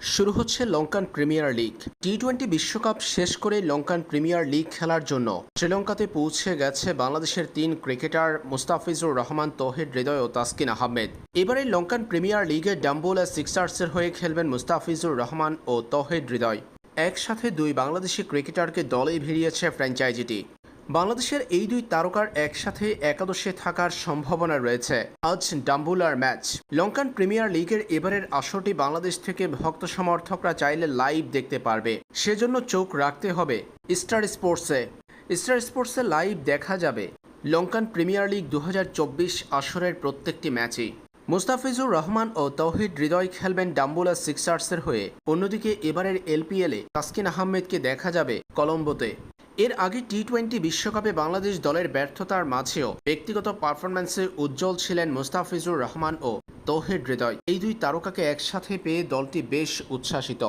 শুরু হচ্ছে Lankan premier league. T twenty বিশ্বকাপ শেষ করে লঙ্কান প্রিমিয়ার লিগ খেলার জন্য শ্রীলঙ্কাতে পৌঁছে গেছে বাংলাদেশের তিন ক্রিকেটার মুস্তাফিজুর রহমান, তহিদ হৃদয় ও তাসকিন আহমেদ। এবারে লঙ্কান প্রিমিয়ার লিগে ডাম্বোলা সিক্সার্সের হয়ে খেলবেন মুস্তাফিজুর রহমান ও তহিদ হৃদয়। একসাথে দুই বাংলাদেশি ক্রিকেটারকে দলে ভিড়িয়েছে ফ্র্যাঞ্চাইজিটি। বাংলাদেশের এই দুই তারকার একসাথে একাদশে থাকার সম্ভাবনা রয়েছে। আজ ডাম্বুলার ম্যাচ। লঙ্কান প্রিমিয়ার লিগের এবারের আসরটি বাংলাদেশ থেকে ভক্ত সমর্থকরা চাইলে লাইভ দেখতে পারবে। সেজন্য চোখ রাখতে হবে স্টার স্পোর্টসে। স্টার স্পোর্টসে লাইভ দেখা যাবে লঙ্কান প্রিমিয়ার লিগ দু হাজার চব্বিশ আসরের প্রত্যেকটি ম্যাচই। মুস্তাফিজুর রহমান ও তৌহিদ হৃদয় খেলবেন ডাম্বুলা সিক্সার্সের হয়ে। অন্যদিকে এবারের এলপিএলে তাসকিন আহমেদকে দেখা যাবে কলম্বোতে। এর আগে টি টোয়েন্টি বিশ্বকাপে বাংলাদেশ দলের ব্যর্থতার মাঝেও ব্যক্তিগত পারফরম্যান্সে উজ্জ্বল ছিলেন মুস্তাফিজুর রহমান ও তৌহিদ হৃদয়। এই দুই তারকাকে একসাথে পেয়ে দলটি বেশ উচ্ছ্বাসিত।